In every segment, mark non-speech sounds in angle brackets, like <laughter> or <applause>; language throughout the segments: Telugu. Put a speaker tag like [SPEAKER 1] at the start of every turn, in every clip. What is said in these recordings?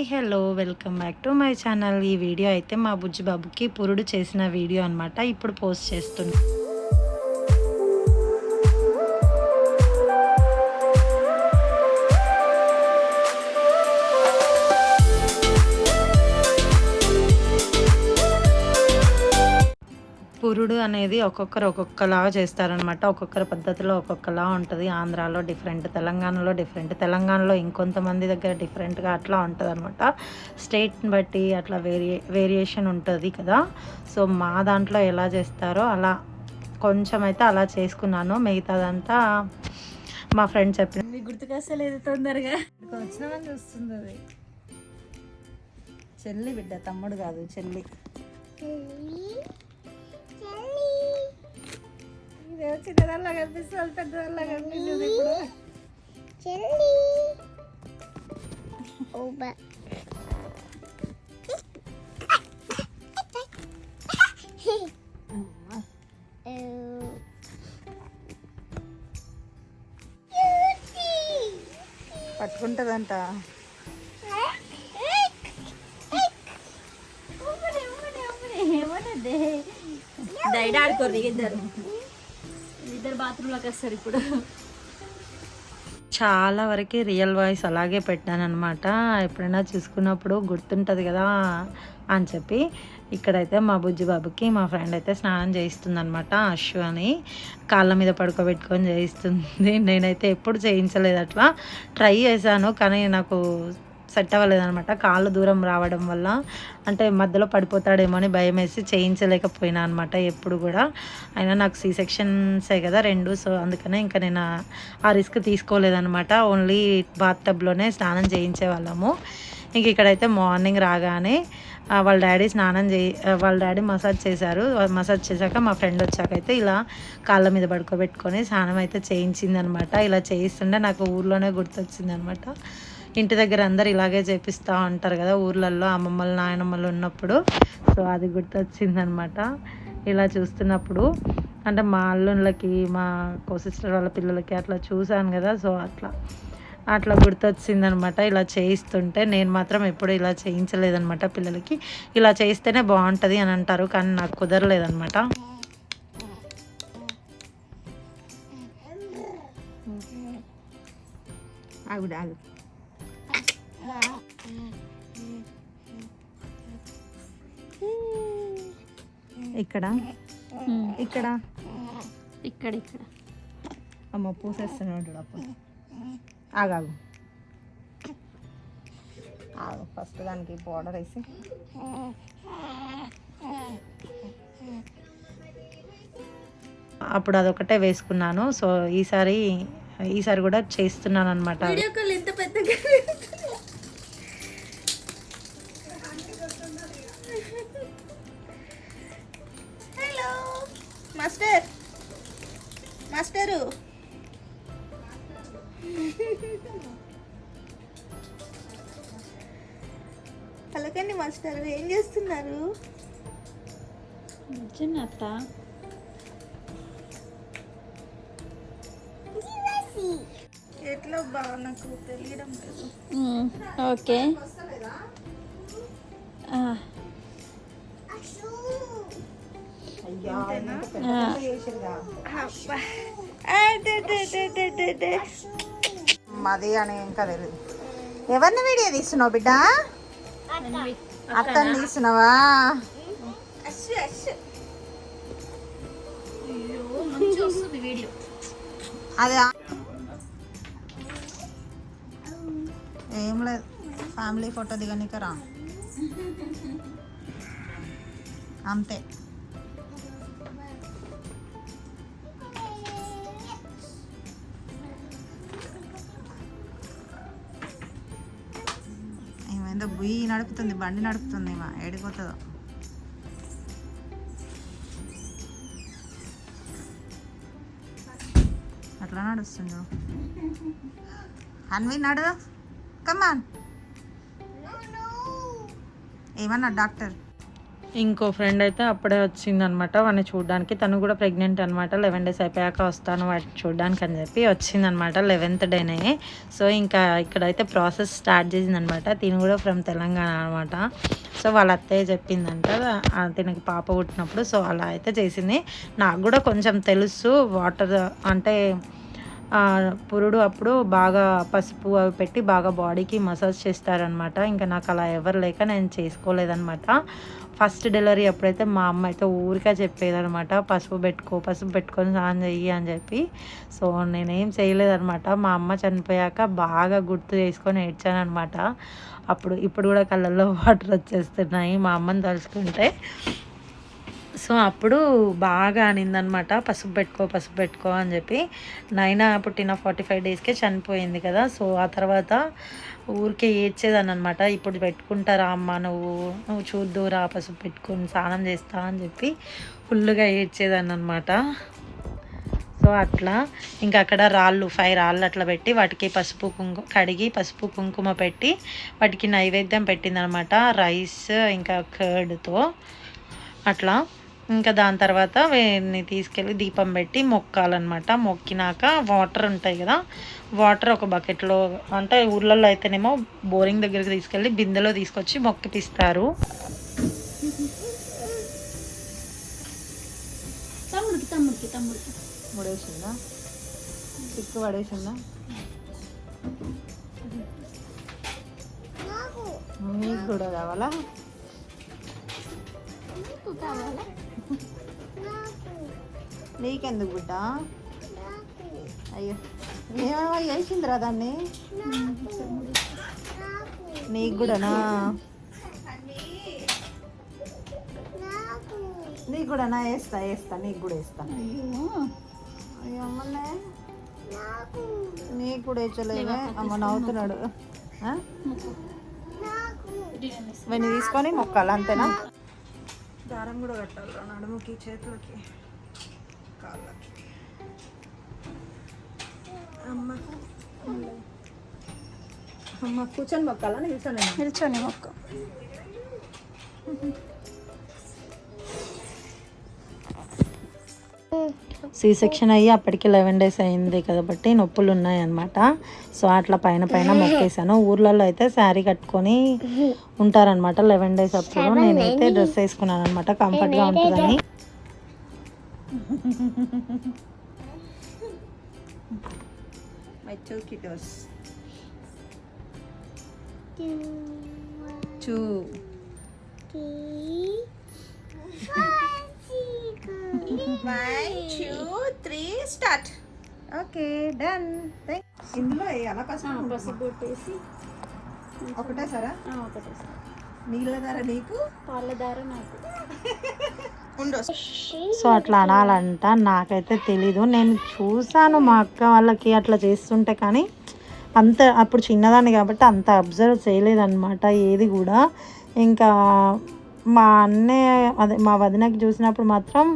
[SPEAKER 1] Hi hello welcome back to my channel. ఈ వీడియో అయితే మా బుజ్జి బాబుకి పురుడు చేసిన వీడియో అన్నమాట. ఇప్పుడు పోస్ట్ చేస్తున్నాను పురుడు అనేది ఒక్కొక్కరు ఒక్కొక్కలా చేస్తారనమాట ఒక్కొక్కరి పద్ధతిలో ఒక్కొక్కలా ఉంటుంది. ఆంధ్రాలో డిఫరెంట్ తెలంగాణలో డిఫరెంట్ తెలంగాణలో ఇంకొంతమంది దగ్గర డిఫరెంట్గా అట్లా ఉంటుంది అనమాట స్టేట్ని బట్టి అట్లా వేరియే వేరియేషన్ ఉంటుంది కదా. సో మా దాంట్లో ఎలా చేస్తారో అలా కొంచెం అయితే అలా చేసుకున్నాను. మిగతాదంతా మా ఫ్రెండ్ చెప్పిన
[SPEAKER 2] మీకు గుర్తుకొస్తలేదు తొందరగా. వచ్చినామని చూస్తుంది అది.
[SPEAKER 1] చెల్లి బిడ్డ తమ్ముడు కాదు చెల్లి.
[SPEAKER 2] చిన్నదానిలా కనిపిస్తుంది పెద్దదానిలా కనిపిస్తుంది ఇప్పుడు
[SPEAKER 1] పట్టుకుంటుందంట
[SPEAKER 2] డైడ్ ఆడుకోరు ఇద్దరు ఇద్దరు బాత్రూంలోకి వస్తారు ఇప్పుడు.
[SPEAKER 1] చాలా వరకు రియల్ వాయిస్ అలాగే పెట్టాను అనమాట ఎప్పుడైనా చూసుకున్నప్పుడు గుర్తుంటుంది కదా అని చెప్పి. ఇక్కడైతే మా బుజ్జి బాబుకి మా ఫ్రెండ్ అయితే స్నానం చేయిస్తుంది అనమాట అశ్వ అని. కాళ్ళ మీద పడుకోబెట్టుకొని చేయిస్తుంది. <laughs> నేనైతే ఎప్పుడు చేయించలేదు అట్లా. ట్రై చేశాను కానీ నాకు సెట్ అవ్వలేదనమాట కాళ్ళు దూరం రావడం వల్ల అంటే మధ్యలో పడిపోతాడేమో అని భయం వేసి చేయించలేకపోయినా అనమాట ఎప్పుడు కూడా. అయినా నాకు సీ సెక్షన్సే కదా రెండు సో అందుకనే ఇంకా నేను ఆ- రిస్క్ తీసుకోలేదనమాట ఓన్లీ బాత్ టబ్లోనే స్నానం చేయించే వాళ్ళము ఇంక ఇక్కడైతే మార్నింగ్ రాగానే వాళ్ళ డాడీ స్నానం చేయి వాళ్ళ డాడీ మసాజ్ చేశారు. మసాజ్ చేశాక మా ఫ్రెండ్ వచ్చాకైతే ఇలా కాళ్ళ మీద పడుకోబెట్టుకొని స్నానం అయితే చేయించిందనమాట ఇలా చేయిస్తుంటే నాకు ఊర్లోనే గుర్తొచ్చిందనమాట ఇంటి దగ్గర అందరు ఇలాగే చేపిస్తూ ఉంటారు కదా ఊర్లలో అమ్మమ్మలు నాయనమ్మలు ఉన్నప్పుడు. సో అది గుర్తొచ్చిందనమాట. ఇలా చూస్తున్నప్పుడు. అంటే మా అల్లుళ్ళకి మా కోసిస్టర్ వాళ్ళ పిల్లలకి అట్లా చూశాను కదా సో అట్లా. అట్లా గుర్తొచ్చిందనమాట. ఇలా చేయిస్తుంటే నేను మాత్రం ఎప్పుడు ఇలా చేయించలేదనమాట పిల్లలకి. ఇలా చేయిస్తేనే బాగుంటుంది అని అంటారు కానీ నాకు కుదరలేదనమాట. ఆగుడు ఇక్కడ? ఇక్కడ?
[SPEAKER 2] ఇక్కడ ఇక్కడ.
[SPEAKER 1] అమ్మ పూసేస్తున్నాడు అప్పుడు. ఆగాగు. ఆగు ఫస్ట్ దానికి పౌడర్ వేసి. అప్పుడు అదొకటే వేసుకున్నాను. సో ఈసారి ఈసారి కూడా చేస్తున్నాను అనమాట
[SPEAKER 2] మాస్టర్. మాస్టరు. పలకండి మాస్టర్ ఏం చేస్తున్నారు?
[SPEAKER 3] చిన్నత్త
[SPEAKER 2] ఎట్లా బాగా నాకు తెలియడం లేదు.
[SPEAKER 3] ఓకే.
[SPEAKER 1] మాది అని ఇంకా తెలియదు ఎవరిని వీడియో తీస్తున్నావు బిడ్డ? అత్తని తీస్తున్నావా? అది ఏం లేదు. ఫ్యామిలీ ఫోటో దిగనిక రా అంతే. బుయ్యి నడుపుతుంది బండి నడుపుతుంది మా ఏడిపోతుందో. అట్లా నడుస్తుంది అన్వి నడు. కమాన్ ఏమన్నా డాక్టర్? ఇంకో ఫ్రెండ్ అయితే అప్పుడే వచ్చిందనమాట. వాడిని చూడడానికి. తను కూడా ప్రెగ్నెంట్ అనమాట. లెవెన్ డేస్ అయిపోయాక వస్తాను వాటిని చూడడానికి అని చెప్పి వచ్చిందనమాట లెవెన్త్ డేనే. సో ఇంకా ఇక్కడైతే ప్రాసెస్ స్టార్ట్ చేసిందనమాట. తిను కూడా ఫ్రమ్ తెలంగాణ అనమాట. సో వాళ్ళ అత్తయ్య చెప్పిందంట తినకి పాప పుట్టినప్పుడు. సో అలా అయితే చేసింది. నాకు కూడా కొంచెం తెలుసు వాటర్ అంటే పురుడు అప్పుడు బాగా పసుపు అవి పెట్టి బాగా బాడీకి మసాజ్ చేస్తారనమాట ఇంకా నాకు అలా ఎవరు లేక నేను చేసుకోలేదనమాట ఫస్ట్ డెలివరీ అప్పుడైతే మా అమ్మ అయితే ఊరికే చెప్పేదనమాట పసుపు పెట్టుకో పసుపు పెట్టుకొని స్నానం చెయ్యి అని చెప్పి. సో నేనేం చేయలేదనమాట మా అమ్మ చనిపోయాక బాగా గుర్తు చేసుకొని ఏడ్చానమాట అప్పుడు ఇప్పుడు కూడా కళ్ళల్లో <laughs> వాటర్ వచ్చేస్తున్నాయి మా అమ్మని తలుచుకుంటే. సో అప్పుడు బాగా అనిందనమాట పసుపు పెట్టుకో పసుపు పెట్టుకో అని చెప్పి. నైనా పుట్టిన ఫార్టీ ఫైవ్ డేస్కే చనిపోయింది కదా సో ఆ తర్వాత ఊరికే ఏడ్చేదాన్ని అనమాట ఇప్పుడు పెట్టుకుంటారా అమ్మ నువ్వు నువ్వు చూద్దురా పసుపు పెట్టుకొని స్నానం చేస్తా అని చెప్పి ఫుల్గా ఏడ్చేదాన్ని అనమాట సో అట్లా ఇంకా అక్కడ రాళ్ళు ఫైవ్ రాళ్ళు అట్లా పెట్టి వాటికి పసుపు కుంకుమ కడిగి పసుపు కుంకుమ పెట్టి వాటికి నైవేద్యం పెట్టిందనమాట రైస్ ఇంకా కర్డ్తో. అట్లా ఇంకా దాని తర్వాత వీటిని తీసుకెళ్ళి దీపం పెట్టి మొక్కాలన్నమాట. మొక్కినాక వాటర్ ఉంటాయి కదా వాటర్ ఒక బకెట్లో అంటే ఊర్లలో అయితేనేమో బోరింగ్ దగ్గరికి తీసుకెళ్ళి బిందెలో తీసుకొచ్చి మొక్కిపిస్తారు.
[SPEAKER 2] తమ్ముడికి తమ్ముడికి తమ్ముడికి.
[SPEAKER 1] ముడేసిందా? చిక్కు పడేసిందా? మీకు కూడా కావాలా?
[SPEAKER 2] కావాలా?
[SPEAKER 1] నీకెందుకు గుడ్డ అయ్యో. ఏమో వేసిందిరా దాన్ని? నీకు. కూడానా? నీకు. కూడానా? వేస్తా వేస్తా. నీకు కూడా వేస్తా. అమ్మలే. నీకు. కూడా వేయలేవే అమ్మ నవ్వుతున్నాడు. ఆ? ఇవన్నీ తీసుకొని మొక్కాలి అంతేనా? దారం కూడా కట్టాలి నడుముకి చేతులకి కాళ్ళకి. అమ్మ అమ్మ కూర్చొని మొక్కాలా? నిల్చొని
[SPEAKER 2] నిల్చొని మొక్క. <laughs>
[SPEAKER 1] సి సెక్షన్ అయ్యి అప్పటికి లెవెన్ డేస్ అయింది కాబట్టి నొప్పులు ఉన్నాయన్నమాట సో అట్లా పైన పైన మొక్కేసాను ఊర్లలో అయితే శారీ కట్టుకొని ఉంటారనమాట లెవెన్ డేస్ అప్పుడు. నేనైతే డ్రెస్ వేసుకున్నాను అనమాట కంఫర్ట్గా ఉంటుందని. Two one two three start okay done ఇందులో వేయాలా పసుపు
[SPEAKER 2] పసుపు కొట్టేసి.
[SPEAKER 1] ఒకటే సరా?
[SPEAKER 2] ఆ, ఒకటేసారి
[SPEAKER 1] నీళ్ళ ధర నీకు?
[SPEAKER 2] పాల దార నాకు.
[SPEAKER 1] సో అట్లా అనాలంట నాకైతే తెలీదు. నేను చూసాను మా అక్క వాళ్ళకి అట్లా చేస్తుంటే కానీ అంత అప్పుడు చిన్నదాన్ని కాబట్టి అంత అబ్జర్వ్ చేయలేదన్నమాట ఏది కూడా. ఇంకా మా అన్నయ్య అదే మా వదినకి చూసినప్పుడు మాత్రం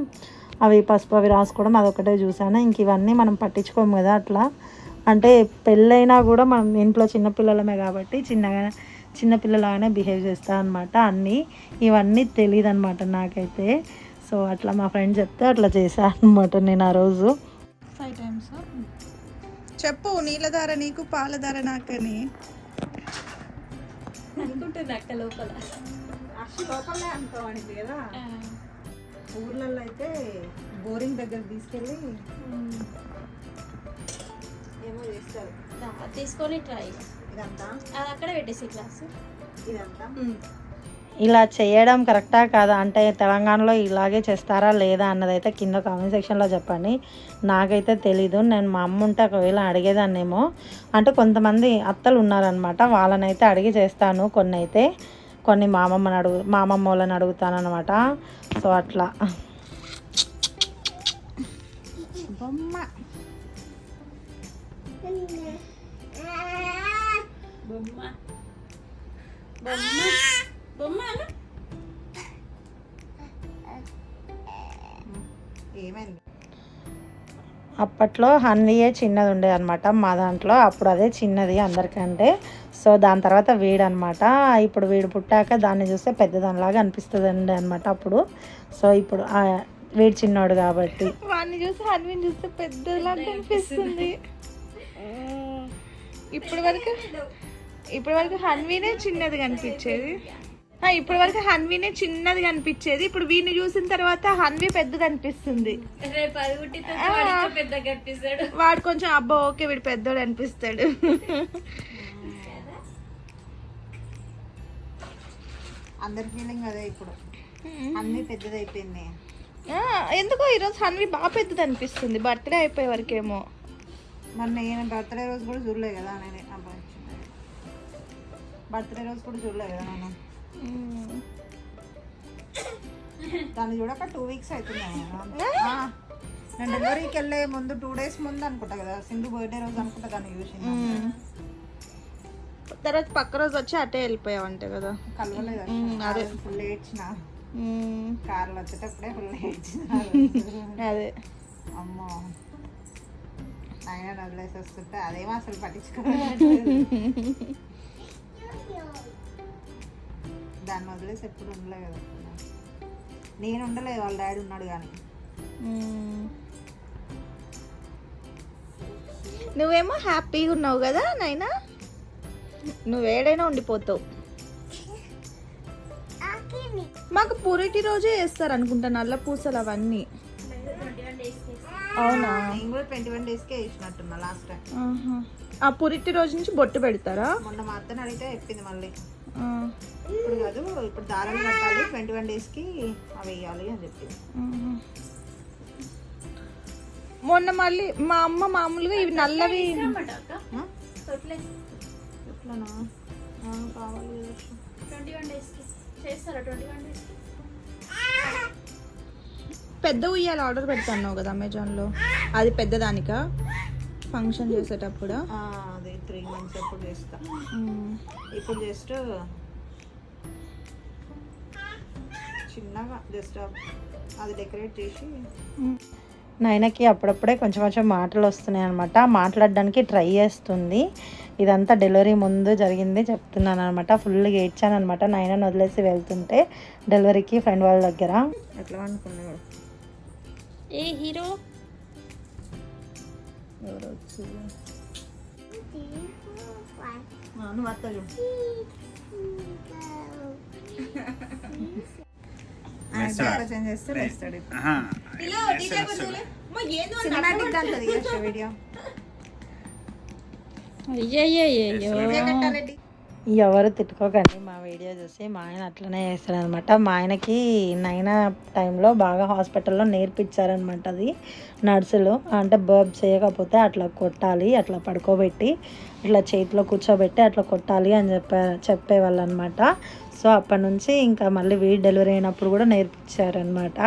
[SPEAKER 1] అవి పసుపు అవి రాసుకోవడం అదొకటే చూసాను ఇంక ఇవన్నీ మనం పట్టించుకోము కదా అట్లా. అంటే పెళ్ళైనా కూడా మనం ఇంట్లో చిన్నపిల్లలమే కాబట్టి చిన్నగా చిన్నపిల్లలాగానే బిహేవ్ చేస్తా అనమాట అన్నీ. ఇవన్నీ తెలియదు అనమాట నాకైతే. సో అట్లా మా ఫ్రెండ్ చెప్తే అట్లా చేశాను అనమాట నేను ఆ రోజు.
[SPEAKER 3] ఫైవ్ టైమ్స్ చెప్పు నీళ్ళధార నీకు పాలధార నాకని.
[SPEAKER 2] అనుకుంటుంది అక్క లోపల.
[SPEAKER 1] లోపలే అనుకోవాలి కదా. ఊర్లలో అయితే బోరింగ్ దగ్గర తీసుకెళ్ళి ఏమో చేస్తారు.
[SPEAKER 2] తీసుకొని ట్రై
[SPEAKER 1] ఇదంతా?
[SPEAKER 2] అది అక్కడ పెట్టేసి క్లాస్
[SPEAKER 1] ఇదంతా? ఇలా చేయడం కరెక్టా కాదా? అంటే తెలంగాణలో ఇలాగే చేస్తారా లేదా అన్నదైతే కింద కామెంట్ సెక్షన్లో చెప్పండి. నాకైతే తెలీదు. నేను మా అమ్మ ఉంటే ఒకవేళ అడిగేదాన్నేమో. అంటే కొంతమంది అత్తలు ఉన్నారనమాట వాళ్ళనైతే అడిగి చేస్తాను కొన్ని అయితే కొన్ని మా అమ్మమ్మని అడుగు మా అమ్మమ్మ వాళ్ళని అడుగుతాను అనమాట సో అట్లా.
[SPEAKER 3] బొమ్మ.
[SPEAKER 2] బొమ్మ. బొమ్మ. బొమ్మ అను.
[SPEAKER 3] ఏమైంది?
[SPEAKER 1] అప్పట్లో హన్నీయే చిన్నది ఉండేది అనమాట మా దాంట్లో అప్పుడు అదే చిన్నది అందరికంటే. సో దాని తర్వాత వీడు అనమాట ఇప్పుడు వీడు పుట్టాక దాన్ని చూస్తే పెద్దదానిలాగా అనిపిస్తుంది అనమాట అప్పుడు. సో ఇప్పుడు ఆ వీడు చిన్నోడు కాబట్టి.
[SPEAKER 3] వాడిని చూసి హన్విని చూస్తే పెద్దలాగా అనిపిస్తుంది. ఇప్పటి వరకు ఇప్పటి వరకు హన్వీనే చిన్నది కనిపించేది. ఆ, ఇప్పటి వరకు హన్వీనే చిన్నది కనిపించేది. ఇప్పుడు వీడిని చూసిన తర్వాత హన్వీ పెద్దది అనిపిస్తుంది. వాడు కొంచెం అబ్బా ఓకే వీడు పెద్దోడు అనిపిస్తాడు.
[SPEAKER 4] అందరి ఫీలింగ్ అదే ఇప్పుడు. అన్ని పెద్దది అయిపోయింది
[SPEAKER 3] ఆ, ఎందుకో ఈరోజు హన్వీ బాగా పెద్దది అనిపిస్తుంది బర్త్డే అయిపోయే వరకేమో.
[SPEAKER 4] మరి నేను బర్త్డే రోజు కూడా చూడలే కదా నేను బర్త్డే రోజు కూడా చూడలే కదా నేను. దాన్ని చూడక టూ వీక్స్ అవుతుంది నేను డెలివరీకి వెళ్ళే ముందు టూ డేస్ ముందు అనుకుంటా కదా సింధు బర్త్డే రోజు అనుకుంటా దాన్ని
[SPEAKER 3] మ్మ్. తర్వాత పక్క రోజు వచ్చి అటే వెళ్ళిపోయావంటే కదా. అదే.
[SPEAKER 4] ఫుల్ ఏడ్చిన.
[SPEAKER 3] మ్మ్.
[SPEAKER 4] కార్లో వచ్చేటప్పుడే ఫుల్ ఏడ్చిన.
[SPEAKER 3] అదే.
[SPEAKER 4] అమ్మో. ఆయన వదిలేసి వస్తుంటే అదేమో అసలు పట్టించుకోలేదు. దాన్ని వదిలేసి ఎప్పుడు ఉండలే కదా. నేను ఉండలేదు వాళ్ళ డాడీ ఉన్నాడు కానీ.
[SPEAKER 3] నువ్వేమో హ్యాపీగా ఉన్నావు కదా నైనా? నువ్వు ఏడైనా ఉండిపోతావు. మాకు పురిటి రోజే వేస్తారు అనుకుంటా నల్ల పూసలు అవన్నీ. అవునా?
[SPEAKER 4] ట్వంటీ వన్ డేస్కే వేసినట్టున్నా లాస్ట్ టైం.
[SPEAKER 3] ఆ పురిటి రోజు నుంచి బొట్టు పెడతారా?
[SPEAKER 4] మొన్న మా అత్తని అడిగితే చెప్పింది మళ్ళీ. ఇప్పుడు కాదు ఇప్పుడు దారాలు కట్టాలి ట్వంటీ వన్ డేస్కి అవి వేయాలి అని చెప్పింది.
[SPEAKER 3] మొన్న మళ్ళీ మా అమ్మ మామూలుగా ఇవి నల్లవి
[SPEAKER 4] ఆ, కావాలి.
[SPEAKER 2] ట్వంటీ వన్ చేస్తారా ట్వంటీ వన్
[SPEAKER 3] పెద్ద ఉయ్యాల ఆర్డర్ పెడతాను కదా అమెజాన్లో. అది పెద్దదానికా? ఫంక్షన్ చేసేటప్పుడు?
[SPEAKER 4] ఆ, అది త్రీ మంత్స్ ఎప్పుడు చేస్తా. ఇప్పుడు జస్ట్ చిన్నగా జస్ట్ అది డెకరేట్ చేసి
[SPEAKER 1] నాయనకి అప్పుడప్పుడే కొంచెం కొంచెం మాటలు వస్తున్నాయి అనమాట మాట్లాడడానికి ట్రై చేస్తుంది. ఇదంతా డెలివరీ ముందు జరిగింది చెప్తున్నాను అనమాట ఫుల్గా ఏడ్చాను అనమాట నాయనని వదిలేసి వెళ్తుంటే డెలివరీకి ఫ్రెండ్ వాళ్ళ దగ్గర.
[SPEAKER 4] ఎట్లా అనుకున్నాడు
[SPEAKER 2] ఏ హీరో?
[SPEAKER 4] ఎవరు వచ్చి నువ్వు
[SPEAKER 1] ఎవరు తిట్టుకోకండి మా వీడియో చూసి మా ఆయన అట్లనే చేస్తాడనమాట మా ఆయనకి నైనా టైంలో బాగా హాస్పిటల్లో నేర్పించారనమాట అది నర్సులు. అంటే బర్బ్ చేయకపోతే అట్లా కొట్టాలి అట్లా పడుకోబెట్టి ఇట్లా చేతిలో కూర్చోబెట్టి అట్లా కొట్టాలి అని చెప్పా చెప్పేవాళ్ళు అనమాట సో అప్పటి నుంచి ఇంకా మళ్ళీ వీడి డెలివరీ అయినప్పుడు కూడా నేర్పించారనమాట.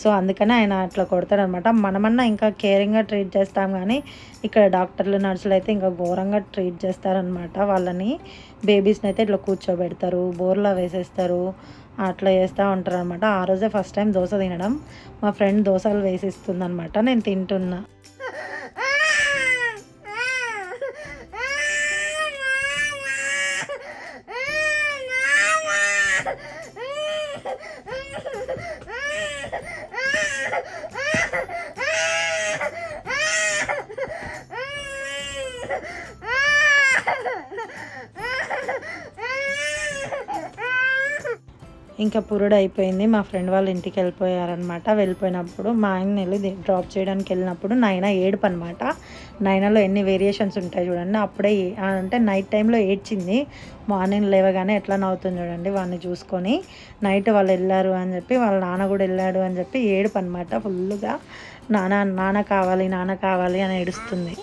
[SPEAKER 1] సో అందుకనే ఆయన అట్లా కొడతాడనమాట. మనమన్నా ఇంకా కేరింగ్గా ట్రీట్ చేస్తాం కానీ ఇక్కడ డాక్టర్లు నర్సులు అయితే ఇంకా ఘోరంగా ట్రీట్ చేస్తారనమాట వాళ్ళని. బేబీస్ని అయితే ఇట్లా కూర్చోబెడతారు బోర్లా వేసేస్తారు అట్లా చేస్తూ ఉంటారు అనమాట ఆ రోజే ఫస్ట్ టైం దోశ తినడం. మా ఫ్రెండ్ దోశలు వేసిస్తుందనమాట. నేను తింటున్నా. ఇంకా పురుడు అయిపోయింది. మా ఫ్రెండ్ వాళ్ళ ఇంటికి వెళ్ళిపోయారనమాట వెళ్ళిపోయినప్పుడు మా ఆయన వెళ్ళి డ్రాప్ చేయడానికి వెళ్ళినప్పుడు నైనా ఏడుపు అనమాట నైనాలో ఎన్ని వేరియేషన్స్ ఉంటాయి చూడండి. అప్పుడే అంటే నైట్ టైంలో ఏడ్చింది. మార్నింగ్ లేవగానే ఎట్లా నవ్వుతుంది చూడండి వాడిని చూసుకొని. నైట్ వాళ్ళు వెళ్ళారు అని చెప్పి వాళ్ళ నాన్న కూడా వెళ్ళాడు అని చెప్పి ఏడుపు అనమాట ఫుల్గా నాన్న నాన్న కావాలి నాన్న కావాలి అని ఏడుస్తుంది.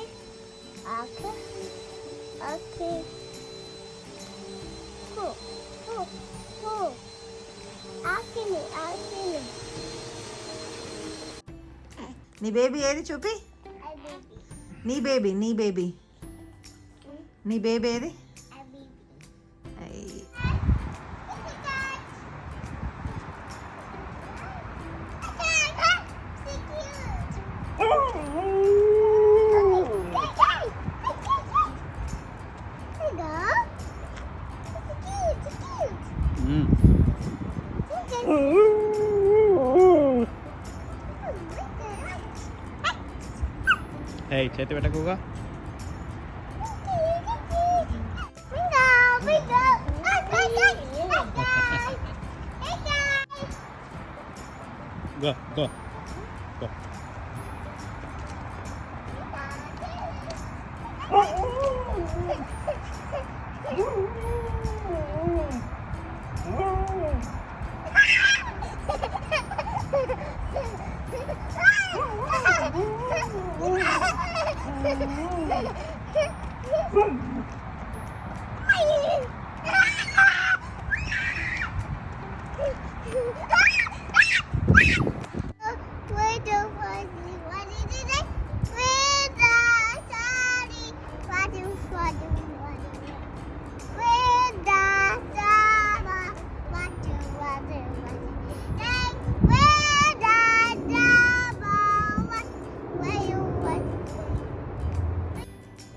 [SPEAKER 4] నీ బేబీ ఏది చూపి నీ బేబీ నీ బేబీ నీ బేబీ ఏది అయ్.
[SPEAKER 5] ఏయ్ చేతి పెట్టకుగా go go go Oh, no.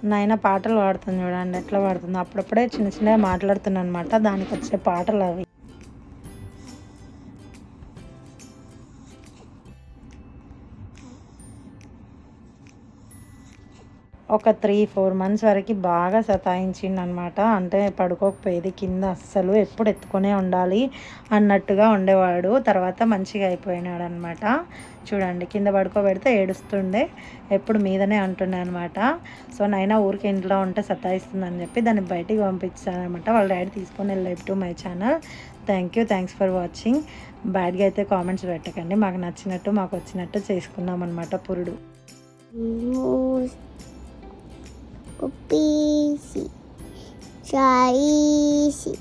[SPEAKER 1] నాయన పాటలు పాడుతుంది చూడండి ఎట్లా పాడుతుందో. అప్పుడప్పుడే చిన్న చిన్నగా మాట్లాడుతున్నా అనమాట. దానికి వచ్చే పాటలు అవి. ఒక త్రీ ఫోర్ మంత్స్ వరకు బాగా సతాయించింది అనమాట అంటే పడుకోకపోయేది కింద అస్సలు ఎప్పుడు ఎత్తుకునే ఉండాలి అన్నట్టుగా ఉండేవాడు. తర్వాత మంచిగా అయిపోయినాడు అనమాట చూడండి కింద పడుకోబెడితే ఏడుస్తుండే ఎప్పుడు మీదనే అంటుండే అనమాట. సో నైనా ఊరికి ఇంట్లో ఉంటే సతాయిస్తుందని చెప్పి దాన్ని బయటికి పంపించాను అనమాట వాళ్ళ డాడీ తీసుకొని వెళ్ళి to my channel. Thank you thanks for watching. బ్యాడ్గా అయితే కామెంట్స్ పెట్టకండి. మాకు నచ్చినట్టు మాకు వచ్చినట్టు చేసుకున్నాం అనమాట పురుడు
[SPEAKER 2] 我必须在一起。